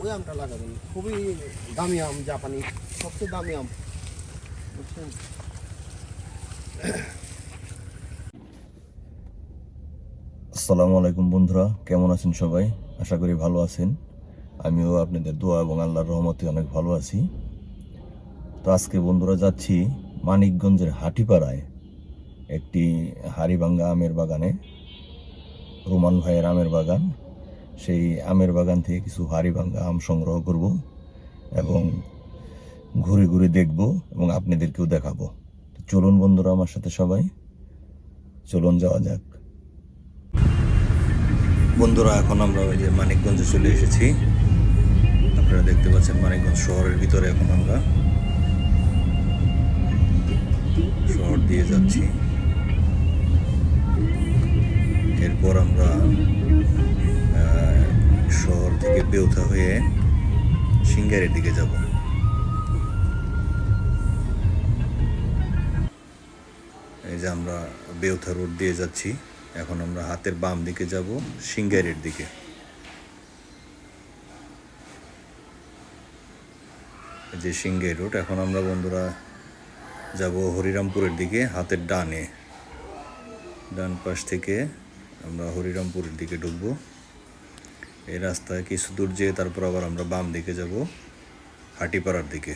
ওই আমটা লাগাবেন। খুবই দামি আম, জাপানি। সবচেয়ে দামি আম। বুঝছেন? আসসালামু আলাইকুম বন্ধুরা, কেমন আছেন সবাই? আশা করি ভালো আছেন। আমিও আপনাদের দোয়া এবং আল্লাহর রহমতে অনেক ভালো আছি। তো আজকে বন্ধুরা যাচ্ছি মানিকগঞ্জের হাটিপাড়ায়, একটি হাড়িভাঙ্গা আমের বাগানে, রোমান ভাইয়ের আমের বাগান। সেই আমের বাগান থেকে কিছু হাড়িভাঙ্গা আম সংগ্রহ করব এবং ঘুরে ঘুরে দেখব এবং আপনাদেরকেও দেখাবো। চলুন বন্ধুরা, আমার সাথে সবাই চলুন যাওয়া যাক। বন্ধুরা, এখন আমরা ওই যে মানিকগঞ্জে চলে এসেছি। আপনারা দেখতে পাচ্ছেন মানিকগঞ্জ শহরের ভিতরে এখন আমরা শহর দিয়ে যাচ্ছি। এরপর আমরা শহর থেকে বেউথা হয়ে সিঙ্গারের দিকে যাব। এই যে আমরা বেউথা রোড দিয়ে যাচ্ছি, এখন আমরা হাতের বাম দিকে যাব সিঙ্গারের দিকে। যে সিঙ্গাই রোড, এখন আমরা বন্ধুরা যাব হরিরামপুরের দিকে, হাতের ডানে। ডান পাশ থেকে আমরা হরিরামপুরের দিকে ঢুকবো। এই রাস্তায় কিছু দূর যেয়ে তারপর আবার আমরা বাম দিকে যাব, হাটিপাড়ার দিকে।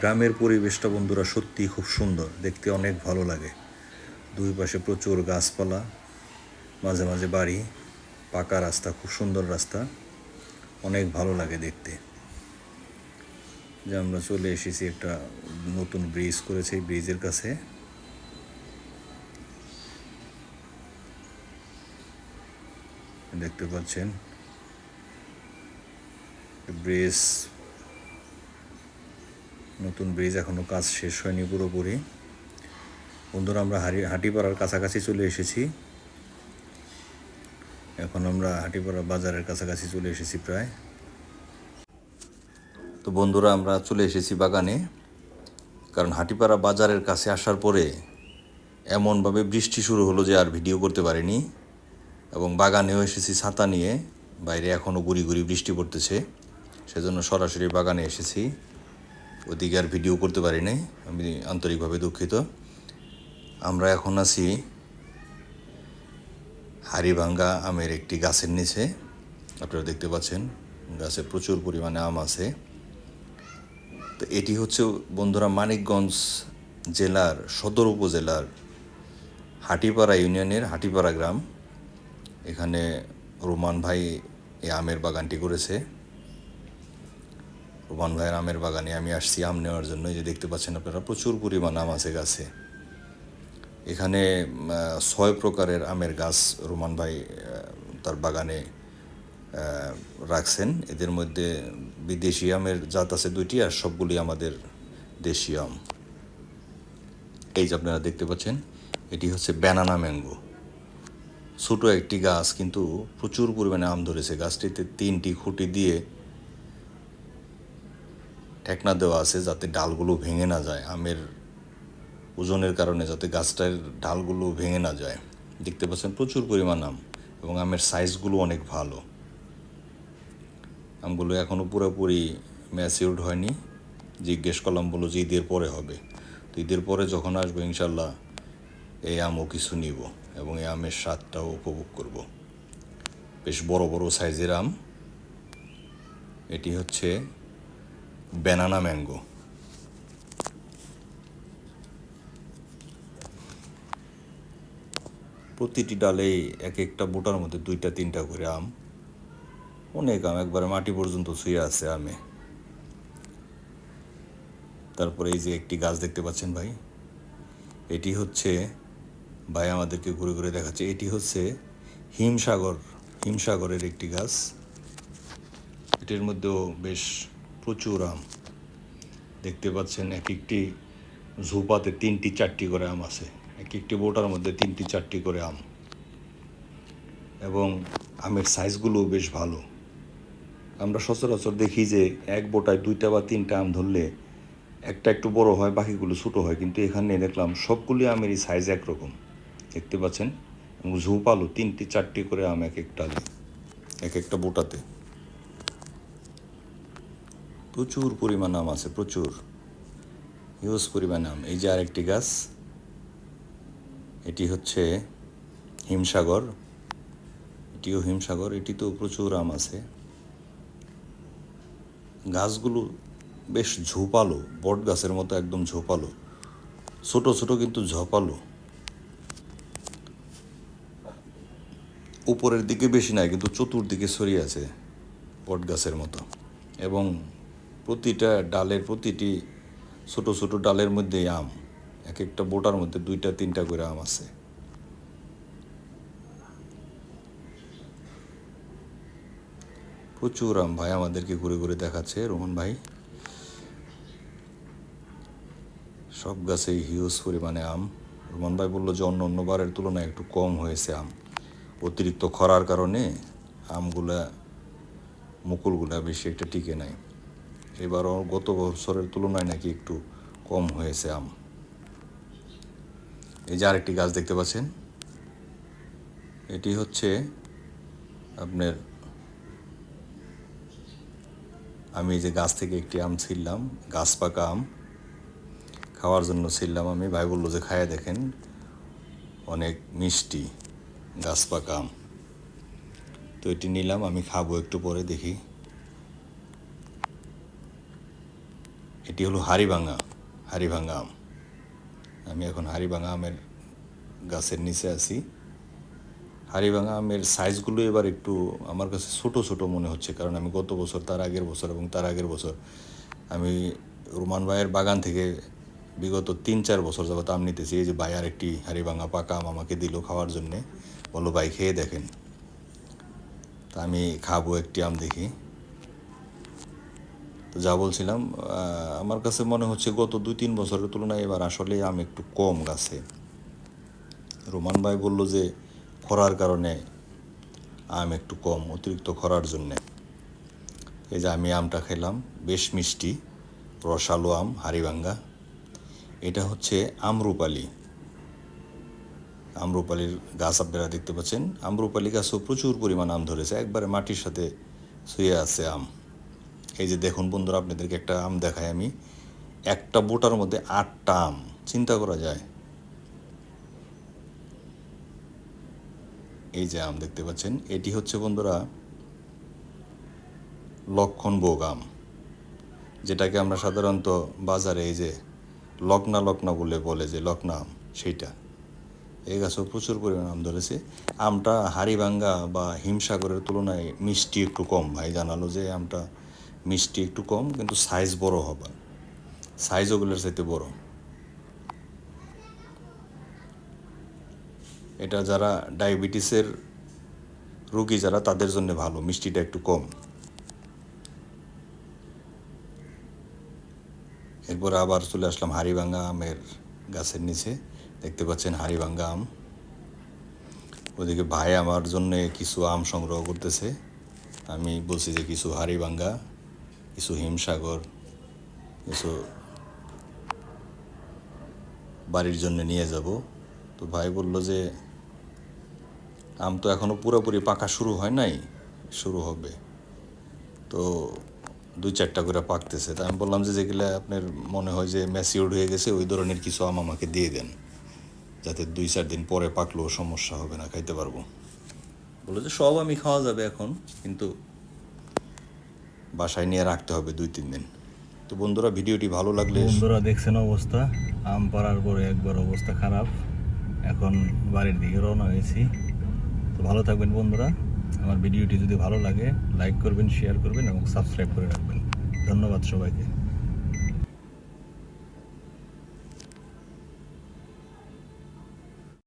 গ্রামের পরিবেশটা বন্ধুরা সত্যিই খুব সুন্দর, দেখতে অনেক ভালো লাগে। দুই পাশে প্রচুর গাছপালা, মাঝে মাঝে বাড়ি, পাকা রাস্তা, খুব সুন্দর রাস্তা, অনেক ভালো লাগে দেখতে। যে আমরা চলে এসেছি একটা নতুন ব্রিজ করেছে ব্রিজের কাছে। দেখতে পাচ্ছেন। ব্রিজ নতুন ব্রিজ এখনও কাজ শেষ হয়নি পুরোপুরি। বন্ধুরা, আমরা হাড়ি হাটিপাড়ার কাছাকাছি চলে এসেছি। এখন আমরা হাটিপাড়া বাজারের কাছাকাছি চলে এসেছি প্রায়। তো বন্ধুরা, আমরা চলে এসেছি বাগানে। কারণ হাটিপাড়া বাজারের কাছে আসার পরে এমনভাবে বৃষ্টি শুরু হলো যে আর ভিডিও করতে পারিনি। এবং বাগানেও এসেছি ছাতা নিয়ে। বাইরে এখনও গুড়ি গুড়ি বৃষ্টি পড়তেছে। সেজন্য সরাসরি বাগানে এসেছি। ওদিকে আর ভিডিও করতে পারি নাই আমি আন্তরিকভাবে দুঃখিত। আমরা এখন আছি হাড়িভাঙ্গা আমের একটি গাছের নিচে। আপনারা দেখতে পাচ্ছেন, গাছে প্রচুর পরিমাণে আম আছে। তো এটি হচ্ছে বন্ধুরা মানিকগঞ্জ জেলার সদর উপজেলার হাটিপাড়া ইউনিয়নের হাটিপাড়া গ্রাম। এখানে রোমান ভাই এই আমের বাগানটি করেছে। রোমান ভাইয়ের আমের বাগানে আমি আসছি আম নেওয়ার জন্য। যে দেখতে পাচ্ছেন আপনারা, প্রচুর পরিমাণ আম আছে গাছে। এখানে ছয় প্রকারের আমের গাছ রোমান ভাই তার বাগানে রাখছেন। এদের মধ্যে বিদেশি আমের জাত আছে দুইটি আর সবগুলি আমাদের দেশীয় আম। এই যে আপনারা দেখতে পাচ্ছেন, এটি হচ্ছে ব্যানানা ম্যাঙ্গো। ছোটো একটি গাছ, কিন্তু প্রচুর পরিমাণে আম ধরেছে। গাছটিতে তিনটি খুঁটি দিয়ে ঠেকনা দেওয়া আছে যাতে ডালগুলো ভেঙে না যায়, আমের ওজনের কারণে যাতে গাছটার ডালগুলো ভেঙে না যায়। দেখতে পাচ্ছেন প্রচুর পরিমাণ আম এবং আমের সাইজগুলো অনেক ভালো। আমগুলো এখনও পুরোপুরি ম্যাচিউরড হয়নি। জিজ্ঞেস করলাম বলো যে ঈদের পরে হবে। তো ঈদের পরে যখন আসব, ইনশাল্লাহ এই আমও কিছু নিব। এবং এই আমের স্বাদটাও উপভোগ করব। বেশ বড় বড় সাইজের আম। এটি হচ্ছে ব্যানানা ম্যাঙ্গো। প্রতিটি ডালেই এক একটা বোটার মধ্যে দুইটা, তিনটা করে আম। অনেক আম, একবারে মাটি পর্যন্ত শুয়ে আছে আমে। তারপরে এই যে একটি গাছ দেখতে পাচ্ছেন ভাই, এটি হচ্ছে ভাই আমাদেরকে ঘুরে ঘুরে দেখাচ্ছে। এটি হচ্ছে হিমসাগর, হিমসাগরের একটি গাছ। এটির মধ্যেও বেশ প্রচুর আম। দেখতে পাচ্ছেন এক একটি ঝুপাতে তিনটি চারটি করে আম আছে। এক একটি বোটার মধ্যে তিনটি চারটি করে আম। এবং আমের সাইজগুলো বেশ ভালো। আমরা সচরাচর দেখি যে এক বোটায় দুইটা বা তিনটা আম ধরলে একটা একটু বড় হয়, বাকিগুলো ছোটো হয়। কিন্তু এখানে দেখলাম সবগুলি আমেরই সাইজ একরকম। দেখতে পাচ্ছেন? এবং ঝোপালো তিনটি, চারটি করে আম এক একটা এক একটা বোটাতে। প্রচুর পরিমাণ আম আছে, প্রচুর। হিউজ পরিমাণ আম। এই যে আরেকটি গাছ, এটি হচ্ছে হিমসাগর। এটিও হিমসাগর, এটিতেও প্রচুর আম আছে। গাছগুলো বেশ ঝোপালো বট গাছের মতো একদম ঝোপালো। ছোট ছোট কিন্তু ঝোপালো। উপরের দিকে বেশি নাই, কিন্তু চতুর্দিকে ছড়িয়ে আছে বট গাছের মতো। এবং প্রতিটা ডালের প্রতিটি ছোট ছোট ডালের মধ্যে আম এক একটা বোটার মধ্যে দুইটা তিনটা করে আম আছে। প্রচুর আম ভাই আমাদেরকে ঘুরে ঘুরে দেখাচ্ছে, রোহন ভাই। সব গাছেই হিউজ পরিমাণে আম। রোমান ভাই বলল যে অন্য অন্য বারের তুলনায় একটু কম হয়েছে আম। অতিরিক্ত খরার কারণে আমগুলা, মুকুলগুলা বেশি একটা টিকে নাই। এবারও গত বছরের তুলনায় নাকি একটু কম হয়েছে আম। এই যে আরেকটি গাছ দেখতে পাচ্ছেন, এটি হচ্ছে আপনার, আমি এই যে গাছ থেকে একটি আম ছিললাম গাছ পাকা আম। খাওয়ার জন্য ছিললাম আমি, ভাই বলল যে খায় দেখেন, অনেক মিষ্টি। গাছ পাকা আম তো এটি নিলাম, আমি খাব একটু পরে, দেখি। এটি হলো হাড়িভাঙা হাড়িভাঙা আম। আমি এখন হাড়িভাঙা আমের গাছের নিচে আছি। হাড়িভাঙা আমের সাইজগুলো এবার একটু আমার কাছে ছোট ছোট মনে হচ্ছে, কারণ আমি গত বছর, তার আগের বছর এবং তার আগের বছর আমি রুমান ভাইয়ের বাগান থেকে বিগত তিন চার বছর যাবত আম নিতেছি। এই যে ভাই আর একটি হাড়িভাঙা পাকা আম আমাকে দিল খাওয়ার জন্যে। বলল, ভাই, খেয়ে দেখেন। তা আমি খাব একটি আম দেখি। তো যা বলছিলাম আমার কাছে মনে হচ্ছে গত দুই তিন বছরের তুলনায় এবার আসলে আম একটু কম গাছে। রোমান ভাই বলল যে, খরার কারণে আম একটু কম, অতিরিক্ত খরার জন্যে। এই যে আমি আমটা খেলাম, বেশ মিষ্টি, রসালো আম হাড়িভাঙ্গা এটা হচ্ছে আমরুপালি আমরুপালির গাছ আপনারা দেখতে পাচ্ছেন। আমরুপালি গাছও প্রচুর পরিমাণ আম ধরেছে। একবারে মাটির সাথে শুয়ে আছে আম। এই যে দেখুন বন্ধুরা, আপনাদেরকে একটা আম দেখাই আমি। একটা বোটার মধ্যে আটটা আম, চিন্তা করা যায়। এই যে আম দেখতে পাচ্ছেন, এটি হচ্ছে বন্ধুরা লক্ষণ ভোগ আম, যেটাকে আমরা সাধারণত বাজারে এই যে লকনা লকনা বলে বলে যে লকনা আম, সেইটা। এই গাছও প্রচুর পরিমাণ আম ধরেছে। আমটা হাড়িভাঙ্গা বা হিমসাগরের তুলনায় মিষ্টি একটু কম। ভাই জানালো যে আমটা মিষ্টি একটু কম, কিন্তু সাইজ বড় হবে সাইজ ওগুলোর চাইতে বড়। এটা যারা ডায়াবেটিসের রুগী যারা, তাদের জন্য ভালো। মিষ্টিটা একটু কম। এরপর আবার চলে আসলাম হাড়িভাঙ্গা আমের গাছের নিচে। দেখতে পাচ্ছেন হাড়িভাঙ্গা আম। ওদিকে ভাই আমার জন্য কিছু আম সংগ্রহ করতেছে। আমি বলছি যে কিছু হাড়িভাঙ্গা, কিছু হিমসাগর, কিছু বাড়ির জন্য নিয়ে যাব। তো ভাই বলল যে আম তো এখনও পুরোপুরি পাকা শুরু হয় নাই, শুরু হবে। তো দুই চারটা করে পাকতেছে। তা আমি বললাম যে, যেগুলো আপনার মনে হয় যে ম্যাচিওর্ড হয়ে গেছে, ওই ধরনের কিছু আম আমাকে দিয়ে দেন। যাতে দুই চার দিন পরে পাকলেও সমস্যা হবে না, খাইতে পারব। বলে যে, সব আমি খাওয়া যাবে এখন, কিন্তু বাসায় নিয়ে রাখতে হবে দুই তিন দিন। তো বন্ধুরা, ভিডিওটি ভালো লাগলে বন্ধুরা, দেখছেন অবস্থা? আম পাড়ার পরে একবার অবস্থা খারাপ। এখন বাড়ির দিকে রওনা হয়েছি। তো ভালো থাকবেন বন্ধুরা। আমার ভিডিওটি যদি ভালো লাগে লাইক করবেন শেয়ার করবেন এবং সাবস্ক্রাইব করে রাখবেন। ধন্যবাদ সবাইকে।